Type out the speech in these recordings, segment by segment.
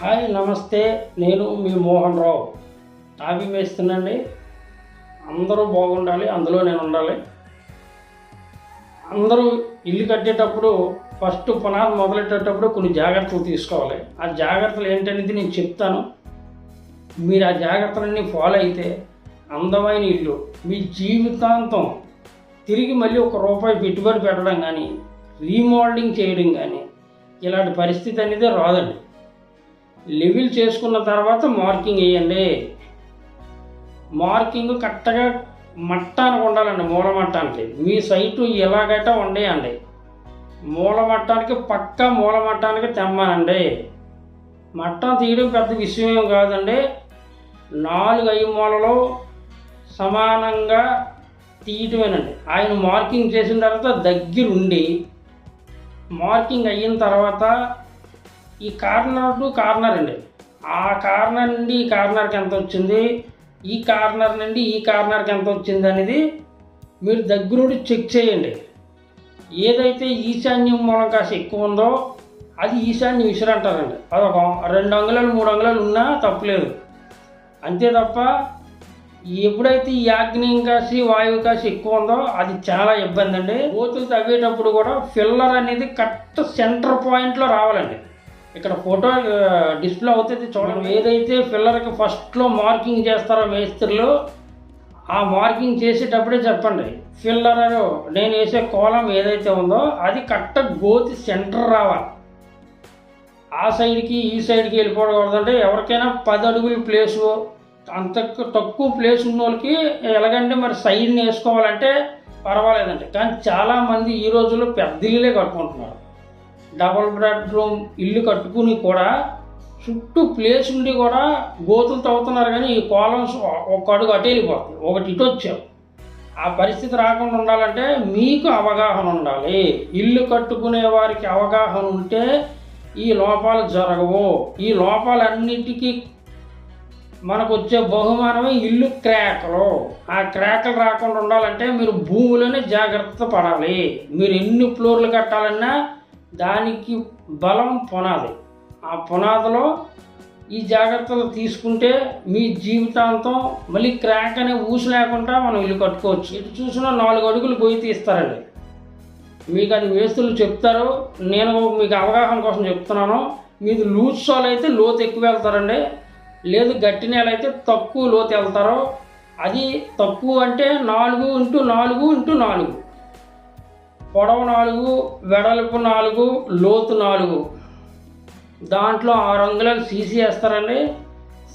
Hi నమస్తే. నేను మీ మోహన్ రావు. టాపీ వేస్తున్నాండి అందరూ బాగుండాలి అందులో నేను ఉండాలి. అందరూ ఇల్లు కట్టేటప్పుడు ఫస్ట్ పునాది మొదలెట్టేటప్పుడు కొన్ని జాగ్రత్తలు తీసుకోవాలి. ఆ జాగ్రత్తలు ఏంటనేది నేను చెప్తాను. మీరు ఆ జాగ్రత్తలన్నీ ఫాలో అయితే అందమైన ఇల్లు మీ జీవితాంతం తిరిగి మళ్ళీ ఒక రూపాయి పెట్టుబడి పెట్టడం కానీ రీమోడలింగ్ చేయడం కానీ ఇలాంటి పరిస్థితి అనేది రాదండి. లెవెల్ చేసుకున్న తర్వాత మార్కింగ్ వేయండి. మార్కింగ్ కరెక్ట్గా మట్టానికి ఉండాలండి మూల మట్టానికి మీ సైటు ఎలాగైతే ఉండేయండి మూల మట్టానికి పక్క మూల మట్టానికి మట్టం తీయడం పెద్ద విషయం ఏం కాదండి. నాలుగు ఐదు మూలలో సమానంగా తీయటమేనండి. ఆయన మార్కింగ్ చేసిన తర్వాత దగ్గరుండి మార్కింగ్ అయిన తర్వాత ఈ కార్నర్ టు కార్నర్ అండి. ఆ కార్నర్ నుండి ఈ కార్నర్కి ఎంత వచ్చింది? ఈ కార్నర్ నుండి ఈ కార్నర్కి ఎంత వచ్చింది అనేది మీరు దగ్గరుండి చెక్ చేయండి. ఏదైతే ఈశాన్యం మూలం కాస్త ఎక్కువ ఉందో అది ఈశాన్య విసురు అంటారండి. అదొక రెండు అంగుళాలు మూడు అంగుళాలు ఉన్నా తప్పలేదు. అంతే తప్ప ఎప్పుడైతే ఈ ఆగ్నేయం కాసి వాయువు కాసి ఎక్కువ ఉందో అది చాలా ఇబ్బంది అండి. కోతులు తవ్వేటప్పుడు కూడా ఫిల్లర్ అనేది కరెక్ట్ సెంటర్ పాయింట్లో రావాలండి. ఇక్కడ ఫోటో డిస్ప్లే అవుతుంది చూడండి. ఏదైతే ఫిల్లర్కి ఫస్ట్లో మార్కింగ్ చేస్తారో మేస్త్రులు ఆ మార్కింగ్ చేసేటప్పుడే చెప్పండి. ఫిల్లర్ నేను వేసే కోలం ఏదైతే ఉందో అది కరెక్ట్ గోతి సెంటర్ రావాలి. ఆ సైడ్కి ఈ సైడ్కి వెళ్ళిపోకూడదంటే ఎవరికైనా పది అడుగుల ప్లేసు అంత తక్కువ ప్లేస్ ఉన్న వాళ్ళకి ఎలాగంటే మరి సైడ్ని వేసుకోవాలంటే పర్వాలేదండి. కానీ చాలామంది ఈ రోజుల్లో పెద్ద ఇల్లులే కట్టుకుంటున్నారు. డబల్ బెడ్రూమ్ ఇల్లు కట్టుకుని కూడా చుట్టూ ప్లేస్ ఉండి కూడా గోతులు తవ్వుతున్నారు కానీ ఈ కాలమ్స్ ఒక అడుగు అటు వెళ్ళిపోతుంది ఒకటి ఇటు వచ్చావు ఆ పరిస్థితి రాకుండా ఉండాలంటే మీకు అవగాహన ఉండాలి. ఇల్లు కట్టుకునే వారికి అవగాహన ఉంటే ఈ లోపాలు జరగవు. ఈ లోపాలన్నిటికీ మనకు వచ్చే బహుమానమే ఇల్లు క్రాకలు. ఆ క్రాకలు రాకుండా ఉండాలంటే మీరు భూమిలోనే జాగ్రత్త పడాలి. మీరు ఎన్ని ఫ్లోర్లు కట్టాలన్నా దానికి బలం పునాది. ఆ పునాదిలో ఈ జాగ్రత్తలు తీసుకుంటే మీ జీవితాంతం మళ్ళీ క్రాక్ అనే ఊసి లేకుండా మనం ఇల్లు కట్టుకోవచ్చు. ఇటు చూసినా నాలుగు అడుగులు గొయ్యి తీస్తారండి. మీకు అది మేస్తులు చెప్తారు. నేను మీకు అవగాహన కోసం చెప్తున్నాను. మీది లూజ్ సోల్ అయితే లోతు ఎక్కువ వెళ్తారండి. లేదు గట్టి నేల అయితే తక్కువ లోతు వెళ్తారు. అది తక్కువ అంటే నాలుగు ఇంటూ నాలుగు ఇంటూ నాలుగు. పొడవు నాలుగు వెడల్పు నాలుగు లోతు నాలుగు. దాంట్లో ఆరు అంగుళాలు సీసీ వేస్తారండి.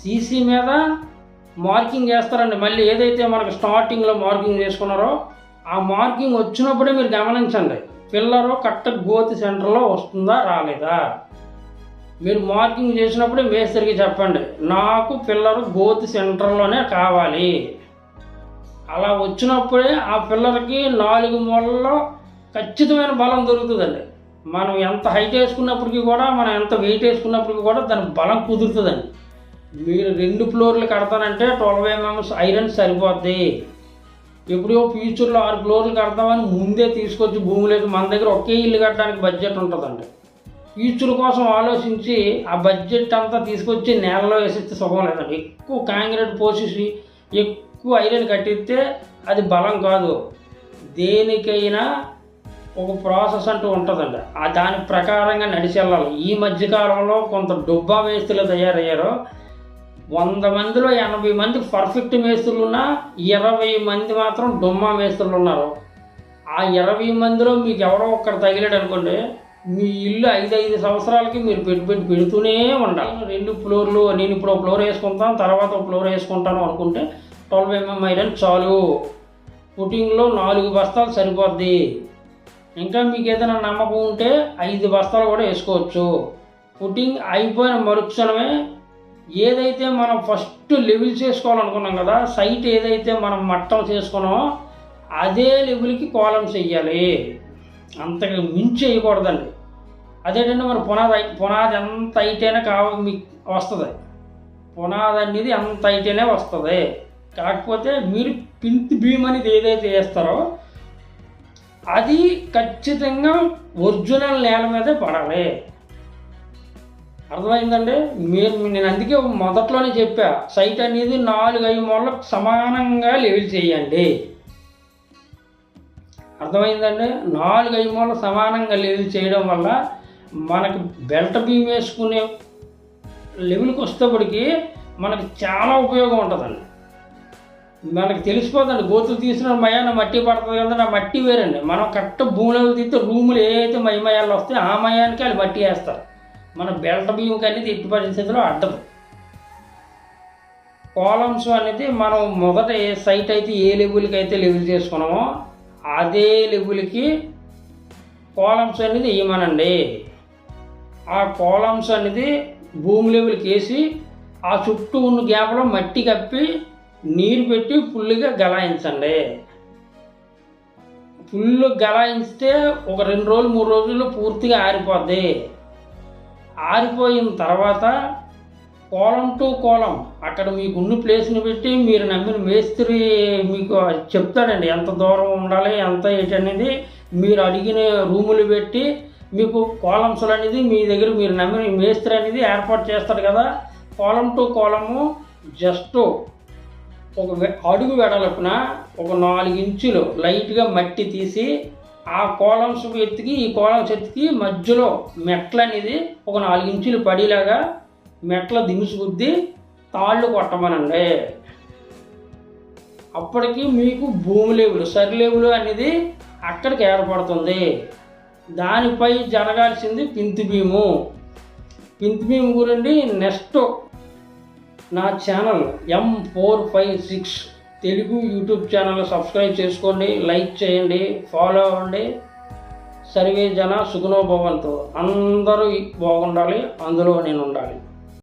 సీసీ మీద మార్కింగ్ వేస్తారండి. మళ్ళీ ఏదైతే మనకు స్టార్టింగ్లో మార్కింగ్ చేసుకున్నారో ఆ మార్కింగ్ వచ్చినప్పుడే మీరు గమనించండి. పిల్లరు కట్ట గోతి సెంటర్లో వస్తుందా రాలేదా? మీరు మార్కింగ్ చేసినప్పుడే మేస్త్రికి చెప్పండి. నాకు పిల్లరు గోతి సెంటర్లోనే కావాలి. అలా వచ్చినప్పుడే ఆ పిల్లర్కి నాలుగు మూలలో ఖచ్చితమైన బలం దొరుకుతుందండి. మనం ఎంత హైట్ వేసుకున్నప్పటికీ కూడా మనం ఎంత వెయిట్ వేసుకున్నప్పటికీ కూడా దాని బలం కుదురుతుందండి. మీరు రెండు ఫ్లోర్లు కడతానంటే ట్వెల్వ్ ఎంఎంఎస్ ఐరన్ సరిపోద్ది. ఎప్పుడో ఫ్యూచర్లో ఆరు ఫ్లోర్లు కడతామని ముందే తీసుకొచ్చి భూమిలోకి మన దగ్గర ఒకే ఇల్లు కట్టడానికి బడ్జెట్ ఉంటుందండి. ఫ్యూచర్ కోసం ఆలోచించి ఆ బడ్జెట్ అంతా తీసుకొచ్చి నేలలో వేసిస్తే సుఖం లేదండి. ఎక్కువ కాంక్రీట్ పోసేసి ఎక్కువ ఐరన్ కట్టిస్తే అది బలం కాదు. దేనికైనా ఒక ప్రాసెస్ అంటూ ఉంటుందండి. ఆ దాని ప్రకారంగా నడిచి వెళ్ళాలి. ఈ మధ్యకాలంలో కొంత డుబ్బా మేస్తులు తయారయ్యారు. వంద మందిలో ఎనభై మంది పర్ఫెక్ట్ మేస్తులు ఉన్నా ఇరవై మంది మాత్రం డుమ్మా మేస్తులు ఉన్నారు. ఆ ఇరవై మందిలో మీకు ఎవరో ఒక్కరు తగిలాడు అనుకోండి మీ ఇల్లు ఐదు ఐదు సంవత్సరాలకి మీరు పెట్టుబడి పెడుతూనే ఉండాలి. రెండు ఫ్లోర్లు నేను ఇప్పుడు ఒక ఫ్లోర్ వేసుకుంటాను తర్వాత ఒక ఫ్లోర్ వేసుకుంటాను అనుకుంటే ట్వెల్వ్ ఎంఎం ఐరన్ చాలు. పుట్టింగ్లో నాలుగు బస్తాలు సరిపోద్ది. ఇంకా మీకు ఏదైనా నమ్మకం ఉంటే ఐదు బస్తాలు కూడా వేసుకోవచ్చు. పుట్టింగ్ అయిపోయిన మరుక్షణమే ఏదైతే మనం ఫస్ట్ లెవెల్ చేసుకోవాలనుకున్నాం కదా సైట్ ఏదైతే మనం మట్టం చేసుకున్నామో అదే లెవెల్కి కాలమ్స్ వేయాలి అంతకు మించి వేయకూడదండి అదేంటంటే మరి పునాది పునాది ఎంత అయితేనే కావ మీకు వస్తుంది. పునాది అనేది ఎంత అయితేనే వస్తుంది. కాకపోతే మీరు పింత్ భీమ్ అనేది ఏదైతే వేస్తారో అది ఖచ్చితంగా ఒరిజినల్ నేల మీదే పడాలి. అర్థమైందండి? మీరు నేను అందుకే మొదట్లోనే చెప్పా సైట్ అనేది నాలుగు ఐదు మూలకు సమానంగా లెవెల్ చేయండి. అర్థమైందండి? నాలుగు ఐదు మూల సమానంగా లెవెల్ చేయడం వల్ల మనకు బెల్ట్ బీమ్ వేసుకునే లెవెల్కి వచ్చేటప్పటికి మనకు చాలా ఉపయోగం ఉంటుందండి. మనకి తెలిసిపోతుంది. గోతులు తీసిన మయాన మట్టి పడుతుంది కదా నా మట్టి వేరండి. మనం కరెక్ట్ భూమిలో తీస్తే రూములు ఏదైతే మయమయాలు వస్తాయో ఆ మయానికి వాళ్ళు మట్టి వేస్తారు. మన బెల్ట్ బియ్యం అనేది ఎట్టి పరిస్థితిలో అడ్డదు. కాలమ్స్ అనేది మనం మొదట ఏ సైట్ అయితే ఏ లెవెల్కి అయితే లెవెల్ చేసుకున్నామో అదే లెవెల్కి కాలమ్స్ అనేది వేయమనండి. ఆ కాలమ్స్ అనేది భూమి లెవెల్కి వేసి ఆ చుట్టూ ఉన్న గ్యాప్లో మట్టి కప్పి నీరు పెట్టి ఫుల్గా గలాయించండి. ఫుల్ గలాయించితే ఒక రెండు రోజులు మూడు రోజుల్లో పూర్తిగా ఆరిపోద్ది. ఆరిపోయిన తర్వాత కోలం టు కోలం అక్కడ మీకు ఉన్న ప్లేస్ని పెట్టి మీరు నమ్మిన మేస్త్రి మీకు చెప్తాడండి ఎంత దూరం ఉండాలి ఎంత ఏంటి అనేది. మీరు అడిగిన రూములు పెట్టి మీకు కోలమ్స్లు అనేది మీ దగ్గర మీరు నమ్మిన మేస్త్రి అనేది ఏర్పాటు చేస్తాడు కదా. కోలం టు కోలము జస్ట్ ఒక వె- అడుగు వెడలపున ఒక నాలుగు ఇంచులు లైట్గా మట్టి తీసి ఆ కోలమ్స్ ఎత్తికి ఈ కోలమ్స్ ఎత్తికి మధ్యలో మెట్ల అనేది ఒక నాలుగు ఇంచులు పడేలాగా మెట్ల దినుసు గుద్ది తాళ్ళు కొట్టమనండి. అప్పటికి మీకు భూమి లేవులు సరిలేవులు అనేది అక్కడికి ఏర్పడుతుంది. దానిపై జరగాల్సింది పింతి భీము. పింతి భీము గురించి నెక్స్ట్ నా channel M four five six Telugu YouTube channel subscribe చేసుకోండి లైక్ చేయండి ఫాలో అవ్వండి. సర్వే జన సుగుణోభవంతో అందరూ బాగుండాలి అందులో నేను ఉండాలి.